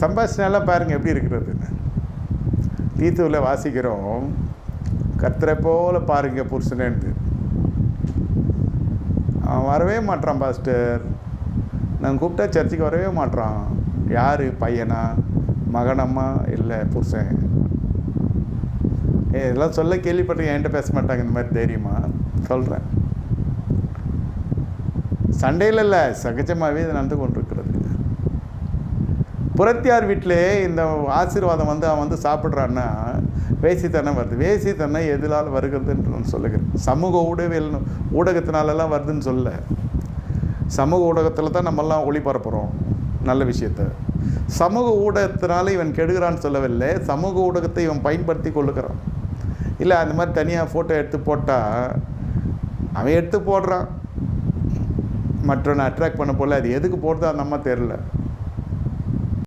சம்பாஷணையெல்லாம் பாருங்கள் எப்படி இருக்கிறதுன்னு. தீத்துவில் வாசிக்கிறோம். கர்த்தரை போல் பாருங்க புருஷனேன்னு அவன் வரவே மாட்டான் பாஸ்டர். நான் கூப்பிட்டா சர்ச்சுக்கு வரவே மாட்டான் யார் பையனா மகனம்மா? இல்லை புருஷன். ஏ இதெல்லாம் சொல்ல கேள்விப்பட்டிருக்கேன் என்கிட்ட பேச மாட்டாங்க இந்த மாதிரி தைரியமா. சொல்கிறேன் சண்டையில் இல்லை சகஜமாகவே இது நடந்து கொண்டிருக்கிறது. புறத்தியார் வீட்டிலே இந்த ஆசீர்வாதம் வந்து அவன் வந்து சாப்பிட்றான்னா வேசித்தனம் வருது. வேசித்தனம் எதிலால் வருகிறதுன்னு நான் சொல்லுகிறேன். சமூக ஊடகவியல் ஊடகத்தினாலெல்லாம் வருதுன்னு சொல்ல. சமூக ஊடகத்தில் தான் நம்மெல்லாம் ஒளிபரப்புகிறோம் நல்ல விஷயத்த. சமூக ஊடகத்தினால இவன் கெடுகிறான்னு சொல்லவில்லை. சமூக ஊடகத்தை இவன் பயன்படுத்தி கொள்ளுகிறான். இல்லை அந்த மாதிரி தனியாக ஃபோட்டோ எடுத்து போட்டால் அவன் எடுத்து போடுறான். மற்றவனை அட்ராக்ட் பண்ண போல அது எதுக்கு போடுறதோ அந்த அம்மா தெரில